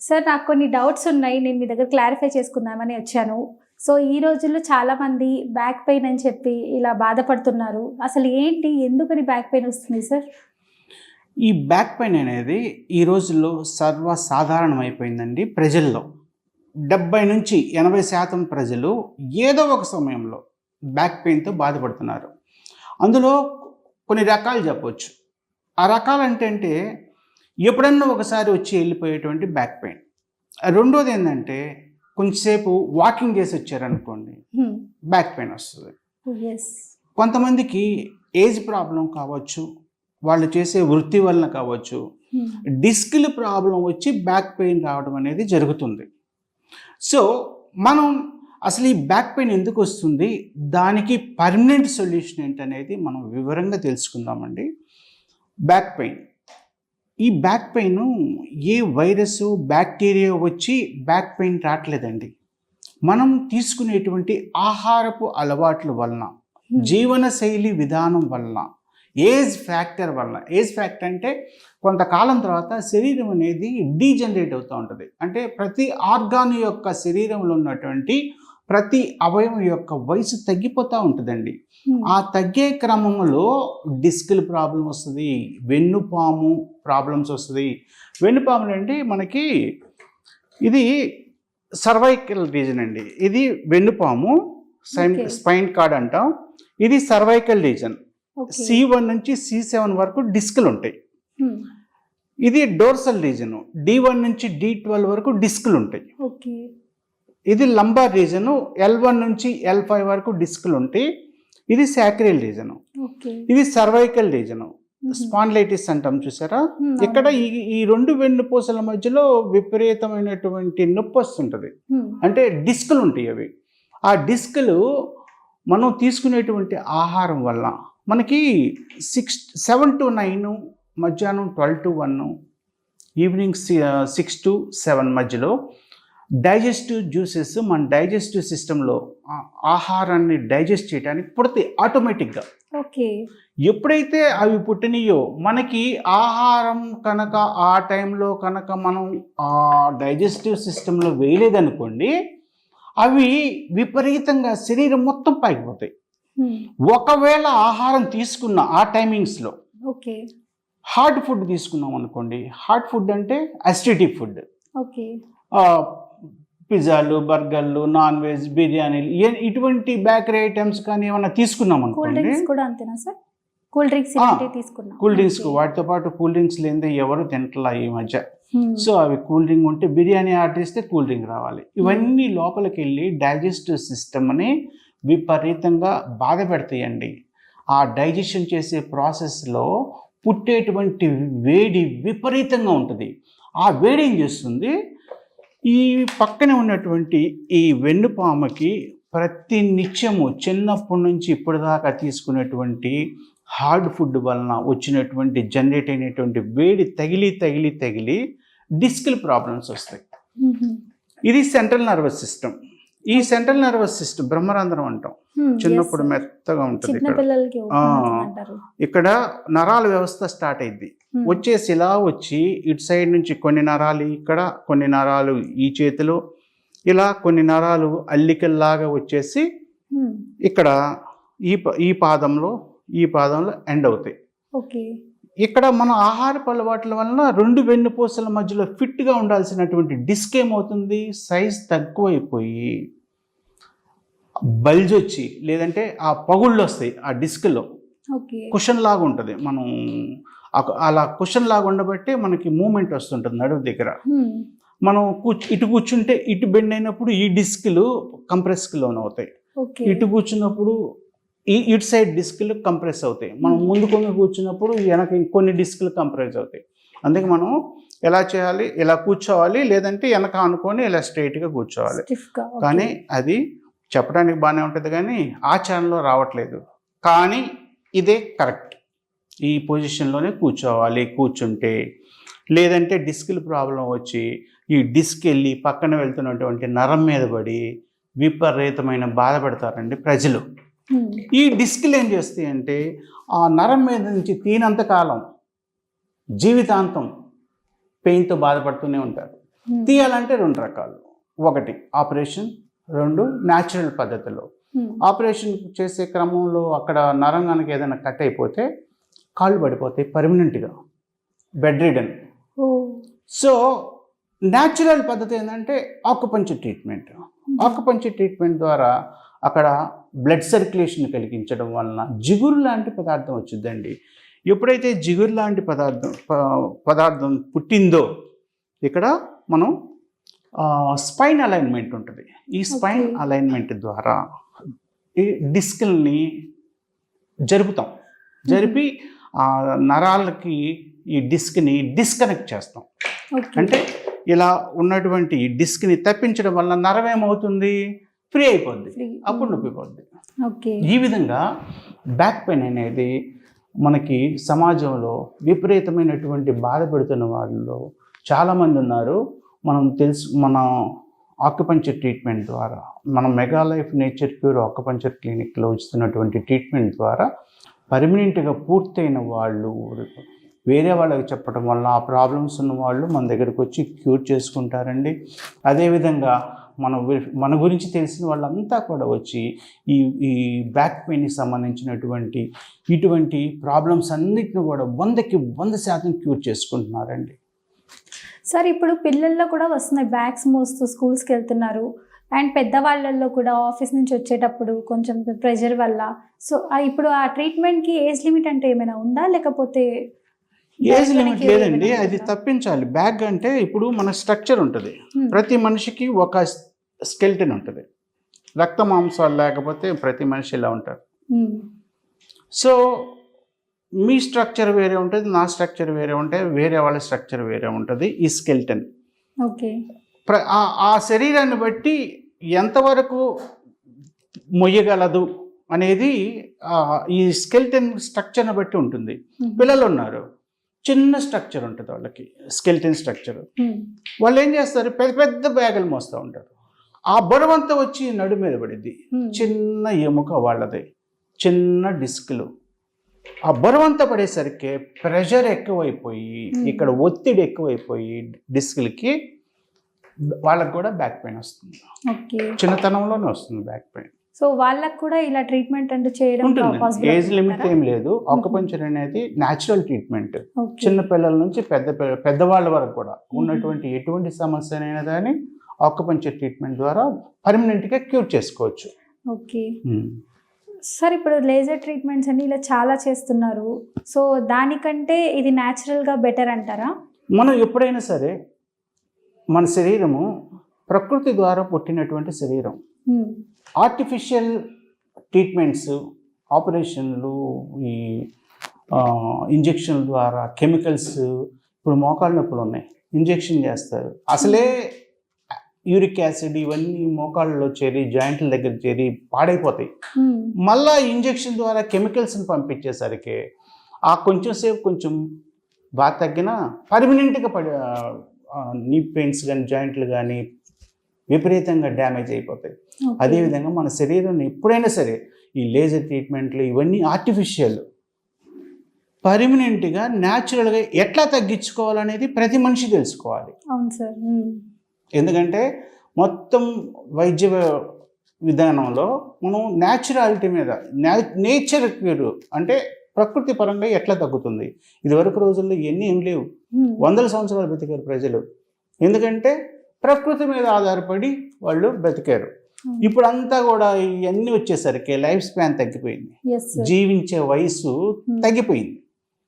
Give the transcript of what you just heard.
Sir నాకు కొన్ని doubts ఉన్నాయి. నేను మీ దగ్గర క్లారిఫై చేసుకుందామని వచ్చాను. సో ఈ రోజుల్లో చాలా మంది బ్యాక్ పెయిన్ అని చెప్పి ఇలా బాధపడుతున్నారు. అసలు ఏంటి? ఎందుకని బ్యాక్ పెయిన్ వస్తుంది సార్? ఈ బ్యాక్ పెయిన్ అనేది ఈ రోజుల్లో సర్వసాధారణం అయిపోయిందండి ప్రజల్లో. డెబ్బై నుంచి ఎనభై శాతం ప్రజలు ఏదో ఒక సమయంలో బ్యాక్ పెయిన్తో బాధపడుతున్నారు. అందులో కొన్ని రకాలు చెప్పవచ్చు ఆ రకాలు అంటే అంటే ఎప్పుడన్నా ఒకసారి వచ్చి వెళ్ళిపోయేటువంటి బ్యాక్ పెయిన్ రెండోది ఏంటంటే కొంచెంసేపు వాకింగ్ చేసి వచ్చారనుకోండి బ్యాక్ పెయిన్ వస్తుంది. కొంతమందికి ఏజ్ ప్రాబ్లం కావచ్చు వాళ్ళు చేసే వృత్తి వలన కావచ్చు డిస్క్ల ప్రాబ్లం వచ్చి బ్యాక్ పెయిన్ రావడం అనేది జరుగుతుంది. సో మనం అసలు ఈ బ్యాక్ పెయిన్ ఎందుకు వస్తుంది? దానికి పర్మనెంట్ సొల్యూషన్ ఏంటనేది మనం వివరంగా తెలుసుకుందామండి. బ్యాక్ పెయిన్ ఈ బ్యాక్ పెయిన్ ఏ వైరస్ బ్యాక్టీరియా వచ్చి బ్యాక్ పెయిన్ రావట్లేదండి మనం తీసుకునేటువంటి ఆహారపు అలవాట్ల వలన జీవన శైలి విధానం వలన ఏజ్ ఫ్యాక్టర్ వలన ఏజ్ ఫ్యాక్టర్ అంటే కొంతకాలం తర్వాత శరీరం అనేది డీజనరేట్ అవుతూ ఉంటుంది. అంటే ప్రతి ఆర్గాన్ యొక్క శరీరంలో ఉన్నటువంటి ప్రతి అవయవం యొక్క వయసు తగ్గిపోతూ ఉంటుందండి. ఆ తగ్గే క్రమంలో డిస్కుల ప్రాబ్లం వస్తుంది వెన్నుపాము ప్రాబ్లమ్స్ వస్తుంది. వెన్నుపాములు అంటే మనకి ఇది సర్వైకల్ రీజన్ అండి. ఇది వెన్నుపాము. స్పైన్ కార్డ్ అంటాం. ఇది సర్వైకల్ రీజన్. సి వన్ నుంచి సి సెవెన్ వరకు డిస్కులు ఉంటాయి. ఇది డోర్సల్ రీజన్. డి వన్ నుంచి డి ట్వెల్వ్ వరకు డిస్కులు ఉంటాయి. ఓకే. ఇది లంబార్ రీజను ఎల్ వన్ నుంచి ఎల్ ఫైవ్ వరకు డిస్కులు ఉంటాయి ఇది సాక్రియల్ రీజను ఇది సర్వైకల్ రీజను స్పాండ్లైటిస్ అంటాం చూసారా? ఇక్కడ ఈ ఈ రెండు వెన్నుపూసల మధ్యలో విపరీతమైనటువంటి నొప్పి వస్తుంటుంది. అంటే డిస్కులు ఉంటాయి అవి. ఆ డిస్కులు మనం తీసుకునేటువంటి ఆహారం వల్ల మనకి సిక్స్ సెవెన్ టు నైన్ మధ్యాహ్నం twelve to one evening six to seven మధ్యలో డైజెస్టివ్ జ్యూసెస్ మన డైజెస్టివ్ సిస్టంలో ఆహారాన్ని డైజెస్ట్ చేయడానికి పుడతాయి ఆటోమేటిక్గా. ఓకే. ఎప్పుడైతే అవి పుట్టినయో మనకి ఆహారం కనుక ఆ టైంలో కనుక మనం ఆ డైజెస్టివ్ సిస్టంలో వేయలేదనుకోండి అవి విపరీతంగా శరీరం మొత్తం పైకిపోతాయి ఒకవేళ ఆహారం తీసుకున్న ఆ టైమింగ్స్లో ఓకే. హార్డ్ ఫుడ్ తీసుకున్నాం అనుకోండి హార్డ్ ఫుడ్ అంటే అసిడిటీ ఫుడ్. ఓకే. పిజ్జాలు బర్గర్లు నాన్ వెజ్ బిర్యానీలు ఇటువంటి బేకరీ ఐటమ్స్ కానీ ఏమైనా తీసుకున్నాం అనుకోండి. డ్రింక్స్ కూడా అంతేనా సార్? కూల్ డ్రింక్స్ ఆ, ఇలాంటివి తీసుకున్నాం. కూల్ డ్రింక్స్ వాటితో పాటు కూల్ డ్రింక్స్ లేనిదే ఎవరు తింటలా ఈ మధ్య. సో అవి కూల్ డ్రింక్ ఉంటే బిర్యానీ ఆర్డర్ ఇస్తే కూల్ డ్రింక్ రావాలి. ఇవన్నీ లోపలికి వెళ్ళి డైజెస్టివ్ సిస్టమ్ని విపరీతంగా బాధ పెడతాయండి. ఆ డైజెషన్ చేసే ప్రాసెస్లో పుట్టేటువంటి వేడి విపరీతంగా ఉంటుంది. ఆ వేడి ఏం చేస్తుంది? ఈ పక్కనే ఉన్నటువంటి ఈ వెన్నుపామకి ప్రతి నిత్యము చిన్నప్పటి నుంచి ఇప్పటిదాకా తీసుకునేటువంటి హార్డ్ ఫుడ్ వలన వచ్చినటువంటి జనరేట్ అయినటువంటి వేడి తగిలి తగిలి తగిలి డిస్కిల్ ప్రాబ్లమ్స్ వస్తాయి. ఇది సెంట్రల్ నర్వస్ సిస్టమ్ ఈ సెంట్రల్ నర్వస్ సిస్టమ్ బ్రహ్మరంధ్రం అంటాం. చిన్నప్పుడు మెత్తగా ఉంటుంది ఇక్కడ. నరాల వ్యవస్థ స్టార్ట్ అయింది Hmm. వచ్చేసి ఇలా వచ్చి ఇటు సైడ్ నుంచి కొన్ని నరాలు ఇక్కడ కొన్ని నరాలు ఈ చేతిలో ఇలా కొన్ని నరాలు అల్లికల్లాగా వచ్చేసి Hmm. ఇక్కడ ఈ ఈ పాదంలో ఈ పాదంలో ఎండ్ అవుతాయి. ఓకే. ఇక్కడ మన ఆహారపు అలవాట్ల వలన రెండు వెన్నుపూసల మధ్యలో ఫిట్గా ఉండాల్సినటువంటి డిస్క్ ఏమవుతుంది? సైజ్ తక్కువైపోయి బల్జ్ వచ్చి లేదంటే ఆ పగుళ్ళు వస్తాయి ఆ డిస్క్లో. కుషన్ లాగా ఉంటుంది. మనం అలా కుషన్ లాగా ఉండబట్టి మనకి మూమెంట్ వస్తుంటుంది నడువు దగ్గర. మనం కూర్చు ఇటు కూర్చుంటే ఇటు బెండ్ అయినప్పుడు ఈ డిస్క్లు కంప్రెస్కి లోన్ అవుతాయి. ఇటు కూర్చున్నప్పుడు ఈ ఇటు సైడ్ డిస్క్లు కంప్రెస్ అవుతాయి. మనం ముందు కొంగి కూర్చున్నప్పుడు వెనక కొన్ని డిస్క్లు కంప్రెస్ అవుతాయి. అందుకే మనం ఎలా చేయాలి ఇలా కూర్చోవాలి లేదంటే వెనక అనుకొని ఇలా స్ట్రైట్గా కూర్చోవాలి. కానీ అది చెప్పడానికి బాగానే ఉంటుంది కానీ ఆచరణలో రావట్లేదు. కానీ ఇదే కరెక్ట్ ఈ పొజిషన్లోనే కూర్చోవాలి కూర్చుంటే. లేదంటే డిస్క్ల ప్రాబ్లం వచ్చి ఈ డిస్క్ వెళ్ళి పక్కన వెళ్తున్నటువంటి నరం మీద పడి విపరీతమైన బాధపడతారండి ప్రజలు. ఈ డిస్క్లు ఏం చేస్తాయి అంటే ఆ నరం మీద నుంచి తీనంత కాలం జీవితాంతం పెయిన్తో బాధపడుతూనే ఉంటారు. తీయాలంటే రెండు రకాలు. ఒకటి ఆపరేషన్ రెండు న్యాచురల్ పద్ధతిలో. ఆపరేషన్ చేసే క్రమంలో అక్కడ నరం కనుక ఏదైనా కట్ అయిపోతే కాళ్ళు పడిపోతాయి పర్మనెంట్గా బెడ్ రీడన్ సో న్యాచురల్ పద్ధతి ఏంటంటే ఆకుపంచర్ ట్రీట్మెంట్ ఆకుపంచర్ ట్రీట్మెంట్ ద్వారా అక్కడ బ్లడ్ సర్క్యులేషన్ కలిగించడం వలన జిగురు లాంటి పదార్థం వచ్చిందండి ఎప్పుడైతే జిగురు లాంటి పదార్థం పదార్థం పుట్టిందో ఇక్కడ మనం స్పైన్ అలైన్మెంట్ ఉంటుంది. ఈ స్పైన్. అలైన్మెంట్ ద్వారా ఈ డిస్కుల్ని జరుపుతాం. జరిపి ఆ నరాలకి ఈ డిస్క్ని డిస్కనెక్ట్ చేస్తాం. అంటే ఇలా ఉన్నటువంటి డిస్క్ని తప్పించడం వల్ల నరం ఏమవుతుంది? ఫ్రీ అయిపోద్ది. అప్పుడు నొప్పి పోద్ది ఓకే. ఈ విధంగా బ్యాక్ పెయిన్ అనేది మనకి సమాజంలో విపరీతమైనటువంటి బాధ పెడుతున్న వాళ్ళలో చాలామంది ఉన్నారు. మనం తెలుసు మన ఆక్యుపంచర్ ట్రీట్మెంట్ ద్వారా మన mega life nature cure acupuncture క్లినిక్లో ఇస్తున్నటువంటి ట్రీట్మెంట్ ద్వారా పర్మనెంట్గా పూర్తయిన వాళ్ళు వేరే వాళ్ళకి చెప్పడం వల్ల ఆ ప్రాబ్లమ్స్ ఉన్న వాళ్ళు మన దగ్గరకు వచ్చి క్యూర్ చేసుకుంటారండి. అదేవిధంగా మన మన గురించి తెలిసిన వాళ్ళంతా కూడా వచ్చి ఈ ఈ బ్యాక్ పెయిన్కి సంబంధించినటువంటి ఇటువంటి ప్రాబ్లమ్స్ అన్నిటిని కూడా వందకి వంద శాతం క్యూర్ చేసుకుంటున్నారండి. సార్ ఇప్పుడు పిల్లల్లో కూడా వస్తున్నాయి బ్యాగ్స్ మోస్తూ స్కూల్స్కి వెళ్తున్నారు అండ్ పెద్దవాళ్ళల్లో కూడా ఆఫీస్ నుంచి వచ్చేటప్పుడు కొంచెం ప్రెషర్ వల్ల. సో ఇప్పుడు ఆ ట్రీట్మెంట్కి ఏజ్ లిమిట్ అంటే ఏమైనా ఉందా? లేకపోతే ఏజ్ లిమిట్ లేదండి. అది? తప్పించాలి. బ్యాగ్ అంటే ఇప్పుడు మన స్ట్రక్చర్ ఉంటుంది. ప్రతి మనిషికి ఒక స్కెల్టన్ ఉంటుంది. రక్త మాంసాలు లేకపోతే ప్రతి మనిషి ఇలా ఉంటారు. సో మీ స్ట్రక్చర్ వేరే ఉంటుంది నా స్ట్రక్చర్ వేరే ఉంటుంది వేరే వాళ్ళ స్ట్రక్చర్ వేరే ఉంటుంది ఈ స్కెల్టన్. ఓకే. ఆ- శరీరాన్ని బట్టి ఎంతవరకు మొయ్యగలదు అనేది ఈ స్కెల్టన్ స్ట్రక్చర్ని బట్టి ఉంటుంది. పిల్లలు ఉన్నారు చిన్న స్ట్రక్చర్ ఉంటుంది వాళ్ళకి స్కెల్టన్ స్ట్రక్చర్. వాళ్ళు ఏం చేస్తారు పెద్ద పెద్ద బ్యాగులు మోస్తూ ఉంటారు. ఆ బరువంతా వచ్చి నడు మీద Hmm. చిన్న ఎముక వాళ్ళది చిన్న డిస్కులు. ఆ బరువంతా పడేసరికి ప్రెషర్ ఎక్కువైపోయి. ఇక్కడ ఒత్తిడి ఎక్కువైపోయి డిస్కులకి వాళ్ళకి కూడా బ్యాక్ పెయిన్ వస్తుంది. ఓకే. చిన్నతనంలోనే వస్తుంది బ్యాక్ పెయిన్. సో వాళ్ళకు కూడా ఇలా ట్రీట్మెంట్ అంటూ చేయడం ఏజ్ లిమిట్? ఏం లేదు. ఆకుపంచర్ అనేది న్యాచురల్ ట్రీట్మెంట్. చిన్న పిల్లల నుంచి పెద్ద పెద్దవాళ్ళ వరకు కూడా ఉన్నటువంటి ఎటువంటి సమస్యనైనా కానీ ఆకుపంచర్ ట్రీట్మెంట్ ద్వారా పర్మనెంట్గా క్యూర్ చేసుకోవచ్చు. ఓకే. సార్ ఇప్పుడు లేజర్ ట్రీట్మెంట్స్ అన్ని ఇలా చాలా చేస్తున్నారు. సో దానికంటే ఇది న్యాచురల్గా బెటర్ అంటారా? మనం ఎప్పుడైనా సరే మన శరీరము ప్రకృతి ద్వారా పుట్టినటువంటి శరీరం. ఆర్టిఫిషియల్ ట్రీట్మెంట్స్ ఆపరేషన్లు ఈ ఇంజెక్షన్ ద్వారా కెమికల్స్ ఇప్పుడు మోకాళ్ళ నొప్పులు ఉన్నాయి. ఇంజెక్షన్ చేస్తారు. అసలే యూరిక్ యాసిడ్ ఇవన్నీ మోకాళ్ళలో చేరి జాయింట్ల దగ్గర చేరి పాడైపోతాయి. మళ్ళా ఇంజెక్షన్ ద్వారా కెమికల్స్ని పంపించేసరికి ఆ కొంచెం సేపు కొంచెం బాగా తగ్గినా పర్మనెంట్గా పడి నీ పెయిన్స్ కానీ జాయింట్లు కానీ విపరీతంగా డ్యామేజ్ అయిపోతాయి. అదేవిధంగా మన శరీరం ఎప్పుడైనా సరే ఈ లేజర్ ట్రీట్మెంట్లు ఇవన్నీ ఆర్టిఫిషియల్ పర్మనెంట్గా న్యాచురల్గా ఎట్లా తగ్గించుకోవాలనేది ప్రతి మనిషి తెలుసుకోవాలి అవును సార్. ఎందుకంటే మొత్తం వైద్య విధానంలో మనం న్యాచురాలిటీ మీద నేచర్ క్యూర్ అంటే ప్రకృతి పరంగా ఎట్లా తగ్గుతుంది ఇదివరకు రోజుల్లో ఇవన్నీ ఏం లేవు. వందల సంవత్సరాలు బ్రతికారు ప్రజలు ఎందుకంటే ప్రకృతి మీద ఆధారపడి వాళ్ళు బ్రతికారు. ఇప్పుడు అంతా కూడా ఇవన్నీ వచ్చేసరికి లైఫ్ స్పాన్ తగ్గిపోయింది. జీవించే వయసు. తగ్గిపోయింది